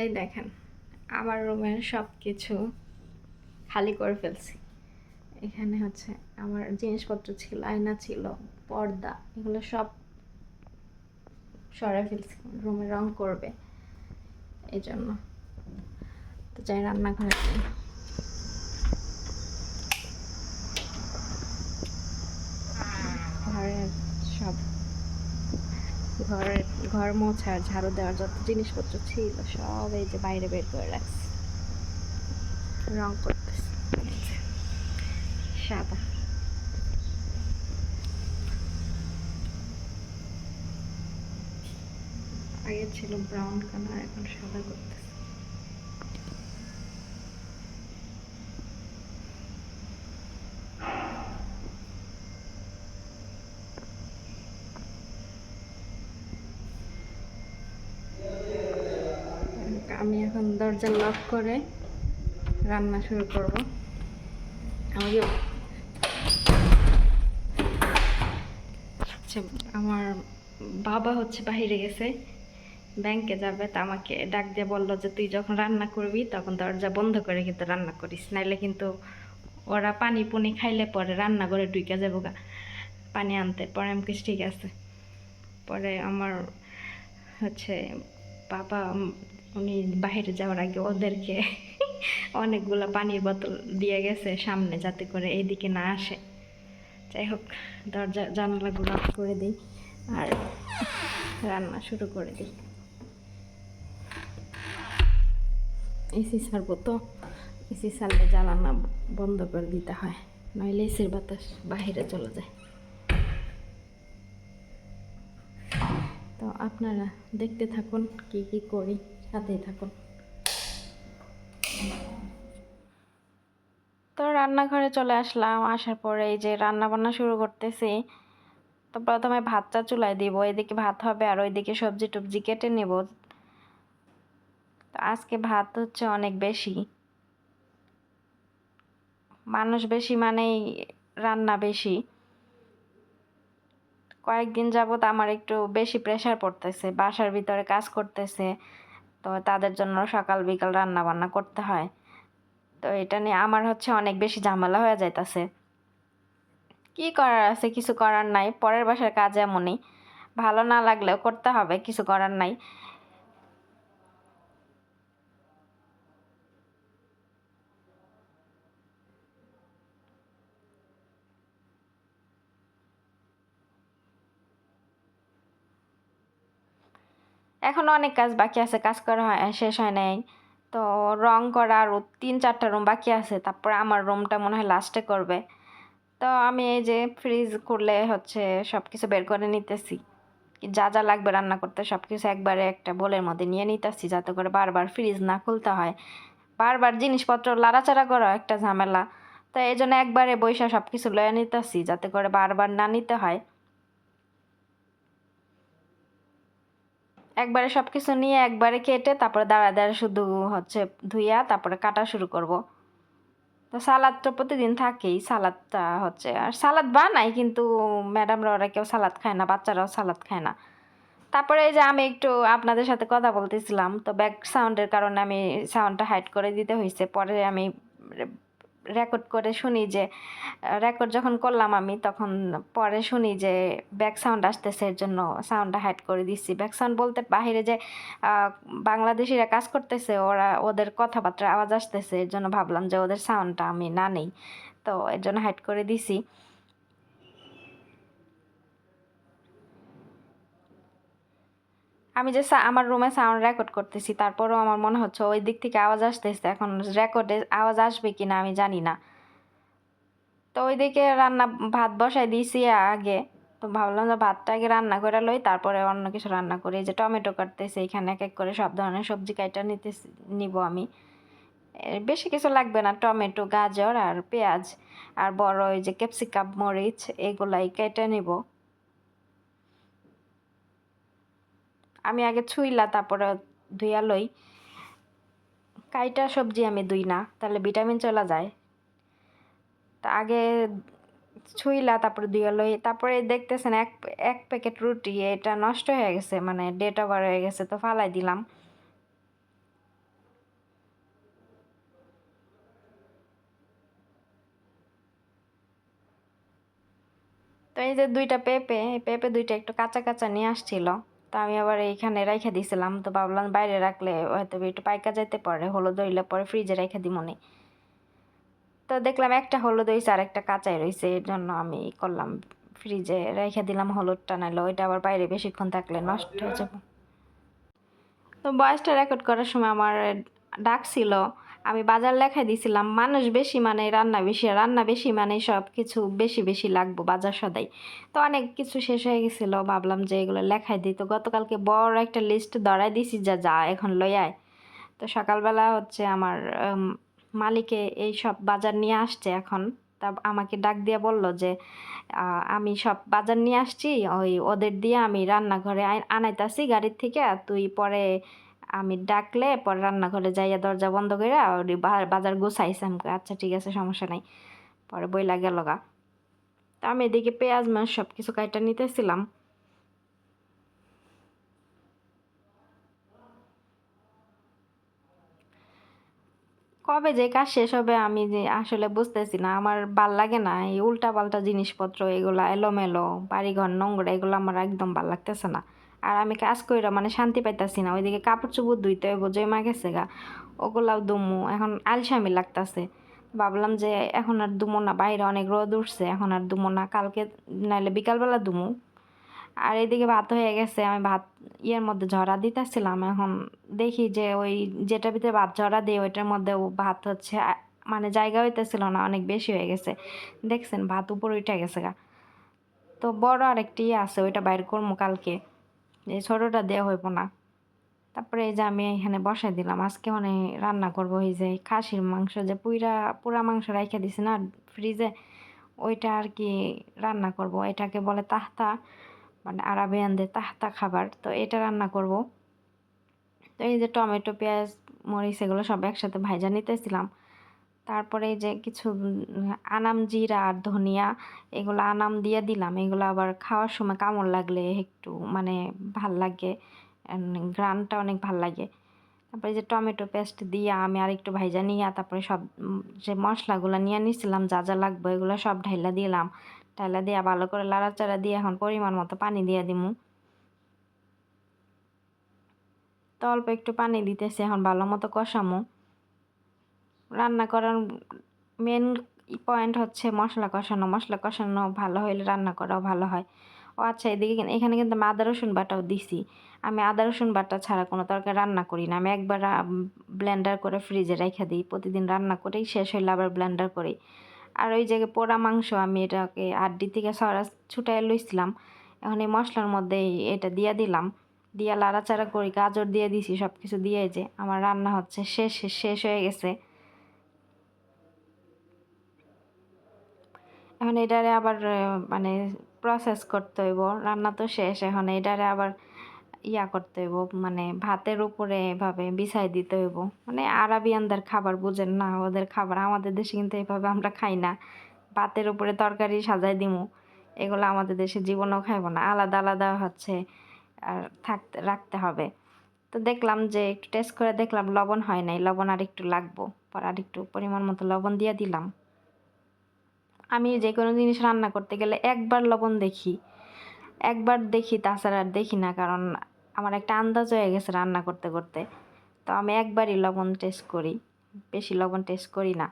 এই দেখেন, আমার রুমের সব কিছু খালি করে ফেলছি এখানে হচ্ছে আমার জিনিসপত্র ছিল, আয়না ছিল, পর্দা, এগুলো সব সরাই ফেলছি রুমে রং করবে এই জন্য তো যাই, রান্নাঘরে। ঘরের সব, ঘরের ঘর মোছা ঝাড়ু দেওয়ার যত জিনিসপত্র ছিল, সব এই যে বাইরে বের করে রাখছি। রং করতেছি। সাদা। আগে ছিল ব্রাউন কালার এখন সাদা করতেছি আমি এখন দরজা লক করে রান্না শুরু করব। আমাকে আচ্ছা আমার বাবা হচ্ছে বাহিরে গেছে, ব্যাংকে যাবে তা আমাকে ডাক দিয়ে বলল যে, তুই যখন রান্না করবি তখন দরজা বন্ধ করে কিন্তু রান্না করিস, নাইলে কিন্তু ওরা পানি পুনি খাইলে পরে রান্না করে ঢুকে যাব গা, পানি আনতে। পরে আমি ঠিক আছে। পরে আমার হচ্ছে বাবা উনি বাইরে যাওয়ার আগে ওদেরকে অনেকগুলো পানির বোতল দিয়ে গেছে সামনে যাতে করে এইদিকে না আসে। যাই হোক, দরজা জানালাগুলো অফ করে দিই আর রান্না শুরু করে দিই। এসি ছাড়বো তো। এসি ছাড়লে জ্বালানা বন্ধ করে দিতে হয়, নইলে এসির বাতাস বাইরে চলে যায়। তো আপনারা দেখতে থাকুন কি কি করি। সাথেই থাকুন। তো রান্নাঘরে চলে আসলাম, আসার পরে এই যে রান্না বান্না শুরু করতেছি। তো প্রথমে ভাতটা চুলায় দিব, এদিকে ভাত হবে আর ওইদিকে সবজি টবজি কেটে নেব। তো আজকে ভাত হচ্ছে অনেক বেশি। মানুষ বেশি মানেই রান্না বেশি। কয়েকদিন যাবত আমার একটু বেশি প্রেশার পড়তেছে, বাসার ভিতরে কাজ করতেছে। তো তাদের জন্য সকাল বিকাল রান্না বান্না করতে হয়। তো এটা নিয়ে আমার হচ্ছে অনেক বেশি ঝামেলা হয়ে যাইতাছে। কি করার আছে? কিছু করার নাই। পরের বাসার কাজ এমনই। ভালো না লাগলেও করতে হবে, কিছু করার নাই। এখনও অনেক কাজ বাকি আছে, কাজ করা হয়, শেষ হয় নাই। তো রং করা আরও তিন চারটা রুম বাকি আছে, তারপর আমার রুমটা মনে হয় লাস্টে করবে। তো আমি এই যে ফ্রিজ করলে হচ্ছে সব কিছু বের করে নিতেছি। যা যা লাগবে রান্না করতে সব কিছু একবারে একটা বোলের মধ্যে নিয়ে নিতেছি, যাতে করে বারবার ফ্রিজ না খুলতে হয়। বারবার জিনিসপত্র লাড়াচাড়া করা একটা ঝামেলা। তো এই জন্য একবারে বৈশা সব কিছু লয়ে নিতেছি, যাতে করে বারবার না নিতে হয়। একবারে সব কিছু নিয়ে একবারে কেটে তারপরে দাঁড়া দাঁড়া শুধু হচ্ছে ধুইয়া তারপরে কাটা শুরু করব। তো সালাদ তো প্রতিদিন থাকেই, সালাদটা হচ্ছে, আর সালাদ বানাই কিন্তু ম্যাডামরা ওরা কেউ সালাদ খায় না, বাচ্চারাও সালাদ খায় না। তারপরে এই যে আমি একটু আপনাদের সাথে কথা বলতেছিলাম, তো ব্যাক সাউন্ডের কারণে আমি সাউন্ডটা হাইড করে দিতে হয়েছে পরে আমি রেকর্ড করে শুনি যে রেকর্ড যখন করলাম আমি, তখন পরে শুনি যে ব্যাক সাউন্ড আসতেছে, এর জন্য সাউন্ডটা হাইড করে দিচ্ছি ব্যাক সাউন্ড বলতে বাহিরে যে বাংলাদেশিরা কাজ করতেছে, ওরা, ওদের কথাবার্তার আওয়াজ আসতেছে, এর জন্য ভাবলাম যে ওদের সাউন্ডটা আমি না নেই। তো এর জন্য হাইড করে দিছি। আমি যে আমার রুমে সাউন্ড রেকর্ড করতেছি, তারপরেও আমার মনে হচ্ছে ওই দিক থেকে আওয়াজ আসতেছে, এখন রেকর্ডে আওয়াজ আসবে কি না আমি জানি না। তো ওইদিকে রান্না ভাত বসাই দিয়েছি আগে, তো ভাবলাম যে ভাতটা আগে রান্না করে লই, তারপরে অন্য কিছু রান্না করি। যে টমেটো কাটতেছি, এখানে এক এক করে সব ধরনের সবজি কাইটা নিতে নিব আমি। বেশি কিছু লাগবে না, টমেটো, গাজর আর পেঁয়াজ, আর বড় ওই যে ক্যাপসিকাম, মরিচ, এগুলাই কেটে নিব। আমি আগে ছুইলা, তারপরে ধুইয়া লই। কাইটা সবজি আমি দুই না, তাহলে ভিটামিন চলা যায়। তা আগে ছুইলা, তারপরে দুইয়া লই। তারপরে দেখতেছেন এক এক প্যাকেট রুটি, এটা নষ্ট হয়ে গেছে মানে ডেট ওভার হয়ে গেছে, তো ফালাই দিলাম। তো এই যে দুইটা পেঁপে পেঁপে দুইটা একটু কাঁচা কাঁচা নিয়ে আসছিল। তো আমি আবার এইখানে রেখে দিয়েছিলাম তো ভাবলাম বাইরে রাখলে হয়তো একটু পাইকা যাইতে পারে, হলুদ হইলে পরে ফ্রিজে রেখে মনে তো দেখলাম একটা হলুদ হয়েছে আর একটা কাঁচাই রয়েছে এর জন্য আমি করলাম ফ্রিজে রেখে দিলাম হলুদটা, নাইলে ওইটা আবার বাইরে বেশিক্ষণ থাকলে নষ্ট হয়ে যাবে। তো বয়সটা রেকর্ড করার সময় আমার ডাক ছিল আমি বাজার লেখায় দিছিলাম, মানুষ বেশি মানে রান্না বেশি রান্না বেশি মানে সব কিছু বেশি বেশি লাগবো বাজার সদাই। তো অনেক কিছু শেষ হয়ে গেছিল, ভাবলাম যে এগুলো লেখায় দিই। তো গতকালকে বড় একটা লিস্ট ধরাই দিছি, যা যা, এখন লই আয়। তো সকালবেলা হচ্ছে আমার মালিকে এই সব বাজার নিয়ে আসছে এখন। তা আমাকে ডাক দিয়ে বলল যে আমি সব বাজার নিয়ে আসছি, ওই ওদের দিয়ে আমি রান্নাঘরে আনাইতাছি গাড়ির থেকে তুই পরে আমি ডাকলে পরে রান্নাঘরে যাইয়া দরজা বন্ধ করে বাজার গুছাইছে আমাকে আচ্ছা ঠিক আছে, সমস্যা নাই। পরে বইলা গেল গা। তা আমি এদিকে পেঁয়াজ, মাছ সব কিছু কাইটা নিতেছিলাম। কবে যে কাজ শেষ হবে আমি যে আসলে বুঝতেছি না। আমার ভালো লাগে না। এই উল্টা পাল্টা জিনিসপত্র, এগুলা এলোমেলো, বাড়িঘর, নোংরা, এগুলো আমার একদম ভালো লাগতেছে না। আর আমি কাজ কইরা মানে শান্তি পাইতাছি না। ওইদিকে কাপড় চোপড় ধুইতে হইব, জমা গেছে গা। ওগুলাও দুমু এখন আলসামি লাগতাছে। ভাবলাম যে এখন আর দুমো না, বাইরে অনেক রোদ উঠছে, এখন আর দুমো না, কালকে নাইলে বিকালবেলা দুমু আর এদিকে ভাত হয়ে গেছে, আমি ভাত ইয়ের মধ্যে ঝরা দিতেছিলাম, এখন দেখি যে ওই যেটার ভিতরে ভাত ঝরা দিই, ওইটার মধ্যে ভাত হচ্ছে মানে জায়গা হইতেছিল না, অনেক বেশি হয়ে গেছে। দেখছেন, ভাত উপরে উঠে গেছে গা। তো বড় আরেকটি ইয়ে আছে, ওইটা বাইর করব কালকে। এই ছোটোটা দেওয়া হইব না। তারপরে এই যে আমি এখানে বসাই দিলাম, আজকে মানে রান্না করব এই যে খাসির মাংস, যে পুইরা, পুরা মাংস রাইখা দিছি না ফ্রিজে, ওইটা আর কি রান্না করব। এটাকে বলে তাহতা মানে আরাবিয়ানদের তাহতা খাবার। তো এটা রান্না করব। তো এই যে টমেটো, পেঁয়াজ, মরিচ, এগুলো সব একসাথে ভাইজা নিতেছিলাম। তারপরে যে কিছু আনাম জিরা আর ধনিয়া, এগুলো আনাম দিয়ে দিলাম। এগুলো আবার খাওয়ার সময় কামড় লাগলে একটু মানে ভালো লাগে। গ্রানটা অনেক ভালো লাগে। তারপরে যে টমেটো পেস্ট দিয়ে আমি আর একটু ভাইজা নিয়ে তারপরে সব যে মশলাগুলো নিয়ে নিছিলাম, যা যা লাগবে এগুলো সব ঢাইলা দিলাম। ঢাইলা দিয়ে ভালো করে লাড়াচাড়া দিয়ে এখন পরিমাণ মতো পানি দিয়ে দিমু। তো অল্প একটু পানি দিতেছি, এখন ভালো মতো কষামু। রান্না করার মেন পয়েন্ট হচ্ছে মশলা কষানো। মশলা কষানো ভালো হইলে রান্না করাও ভালো হয়। ও আচ্ছা এদিকে এখানে কিন্তু আমি আদা, রসুন বাটাও দিছি। আমি আদা, রসুন বাটা ছাড়া কোনো তরকারি রান্না করি না। আমি একবার ব্লেন্ডার করে ফ্রিজে রেখে দিই। প্রতিদিন রান্না করেই শেষ হইলে আবার ব্লেন্ডার করি। আর ওই জায়গায় পোড়া মাংস, আমি এটাকে আড্ডি থেকে সরা ছুটাই লইছিলাম। এখন এই মশলার মধ্যে এটা দিয়ে দিলাম। দিয়ে লাড়াচাড়া করি, গাজর দিয়ে দিছি সব কিছু দিয়ে যে আমার রান্না হচ্ছে শেষ শেষ হয়ে গেছে। এখন এটারে আবার মানে প্রসেস করতে হইব। রান্না তো শেষ, এখন এটারে আবার ইয়া করতে হইব মানে ভাতের উপরে এভাবে বিছাই দিতে হইব। মানে আরাবিয়ানদের খাবার বুঝেন না, ওদের খাবার, আমাদের দেশে কিন্তু এভাবে আমরা খাই না। ভাতের উপরে তরকারি সাজাই দিমু, এগুলো আমাদের দেশে জীবনেও খাইব না, আলাদা আলাদা হচ্ছে, আর থাকতে রাখতে হবে। তো দেখলাম যে একটু টেস্ট করে দেখলাম লবণ হয় নাই, লবণ আর একটু লাগবো, পর আর একটু পরিমাণ মতো লবণ দিয়ে দিলাম। আমি যে কোনো জিনিস রান্না করতে গেলে একবার লবণ দেখি। একবার দেখি, তাছাড়া আর দেখি না, কারণ আমার একটা আন্দাজ হয়ে গেছে রান্না করতে করতে। তো আমি একবারই লবণ টেস্ট করি, বেশি লবণ টেস্ট করি না।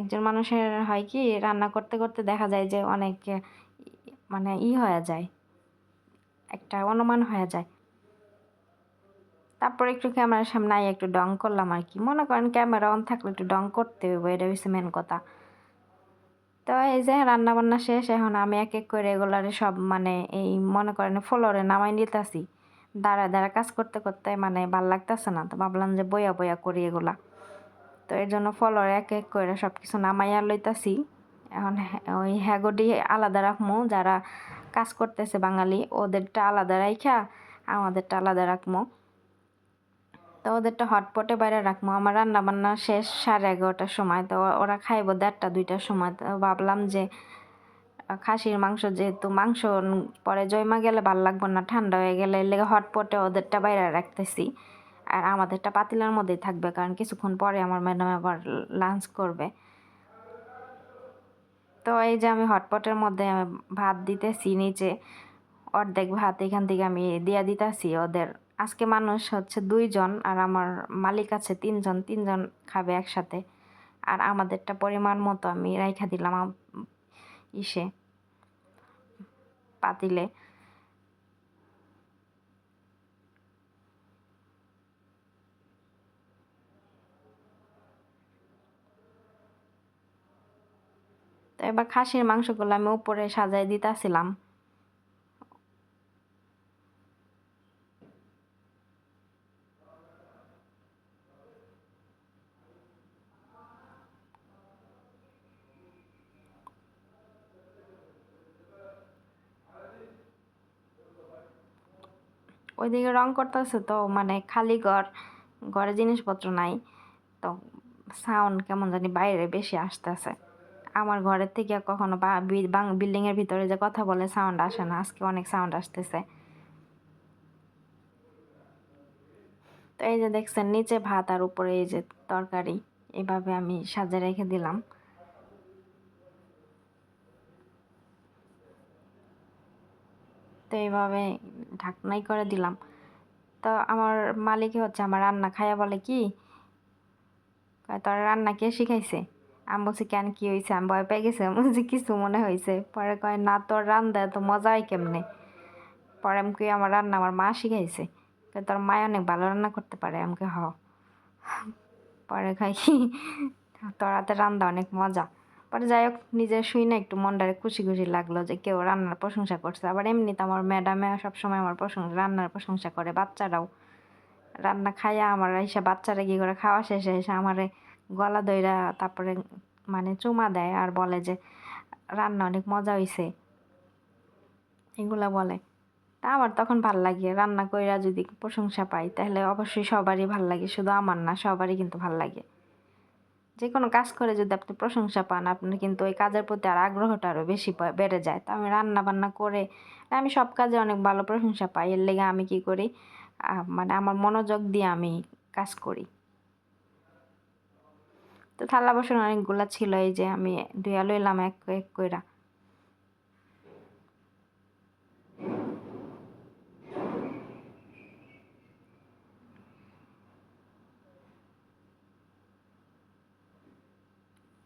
একজন মানুষের হয় কি, রান্না করতে করতে দেখা যায় যে অনেক মানে ই হয়ে যায়, একটা অনুমান হয়ে যায়। তারপর একটু ক্যামেরার সামনে আই একটু ডং করলাম আর কি। মনে করেন ক্যামেরা অন থাকলে একটু ডং করতে হবে এটা হচ্ছে মেন কথা। তো এই যে রান্নাবান্না শেষ, এখন আমি এক এক করে এগুলারে সব মানে এই মনে করেন ফ্লোরে নামাই নিতেছি। দাঁড়া দাঁড়া কাজ করতে করতে মানে ভালো লাগতেছে না, তো ভাবলাম যে বয়া বয়া করি এগুলা। তো এর জন্য ফ্লোরে এক এক করে সব কিছু নামাইয়া লইতাছি। এখন ওই হ্যাগোডি আলাদা রাখব যারা কাজ করতেছে বাঙালি, ওদেরটা আলাদা রাইখা, আমাদেরটা আলাদা রাখব তো ওদেরটা হটপটে বাইরে রাখব আমার রান্না বান্না শেষ সাড়ে এগারোটার সময়। তো ওরা খাইবো দেড়টা, দুইটার সময়। তো ভাবলাম যে খাসির মাংস যেহেতু মাংস পরে জয়মা গেলে ভালো লাগবে না, ঠান্ডা হয়ে গেলে লেগে হটপটে ওদেরটা বাইরে রাখতেছি। আর আমাদেরটা পাতিলার মধ্যেই থাকবে, কারণ কিছুক্ষণ পরে আমার ম্যাডাম আবার লাঞ্চ করবে। তো এই যে আমি হটপটের মধ্যে ভাত দিতেছি, নিচে অর্ধেক ভাত এখান থেকে আমি দিয়া দিতেছি ওদের আজকে মানুষ হচ্ছে দুইজন আর আমার মালিক আছে তিনজন তিনজন খাবে একসাথে। আর আমাদেরটা পরিমাণ মতো আমি রাইখা দিলাম ইসে, পাতিলে। তো এবার খাসির মাংসগুলো আমি উপরে সাজাই দিতেছিলাম। ওইদিকে রং করতেছে তো মানে খালি ঘর, ঘরে জিনিসপত্র নাই। তো সাউন্ড কেমন জানি বাইরে বেশি আসতেছে। আমার ঘরের থেকে কখনো বিল্ডিংয়ের ভিতরে যে কথা বলে সাউন্ড আসে না, আজকে অনেক সাউন্ড আসতেছে। তো এই যে দেখছেন, নিচে ভাত আর উপরে এই যে তরকারি, এভাবে আমি সাজে রেখে দিলাম। এইভাবে ঢাকনাই করে দিলাম। তো আমার মালিকই হচ্ছে আমার রান্না খাইয়া বলে কি তোর রান্না কে শিখাইছে? আমি বলছি, কেন কি হয়েছে আমি ভয় পেয়ে গেছি। আমি বলছি, কিছু মনে হয়েছে পরে কয়, না, তোর রান্না তো মজা হয় কেমনে? পরে আমি কই, আমার রান্না আমার মা শিখাইছে। তোর মায় অনেক ভালো রান্না করতে পারে। আমাকে হ। পরে খাই কি, তোর হাতে রান্না অনেক মজা। পরে যাই হোক নিজের শুই না, একটু মনটারে খুশি খুশি লাগল যে কেউ রান্নার প্রশংসা করছে। আবার এমনিতে আমার ম্যাডামে সবসময় আমার প্রশংসা, রান্নার প্রশংসা করে বাচ্চারাও। রান্না খাইয়া আমার এসে বাচ্চারা কি করে খাওয়া শেষে এসে আমারে গলা দইরা তারপরে মানে চুমা দেয় আর বলে যে, রান্না অনেক মজা হইছে। এগুলা বলে। তা আমার তখন ভালো লাগে, রান্না কইরা যদি প্রশংসা পাই, তাহলে অবশ্যই সবারই ভালো লাগে, শুধু আমার না, সবারই কিন্তু ভালো লাগে। যে কোনো কাজ করে যদি আপনি প্রশংসা পান, আপনার কিন্তু ওই কাজের প্রতি আর আগ্রহটা আরও বেশি বেড়ে যায়। তো আমি রান্না বান্না করে, আমি সব কাজে অনেক ভালো প্রশংসা পাই। এর লেগে আমি কি করি মানে আমার মনোযোগ দিয়ে আমি কাজ করি। তো থালা বাসন অনেকগুলা ছিল, এই যে আমি ধুয়া লইলাম এক এক কইরা।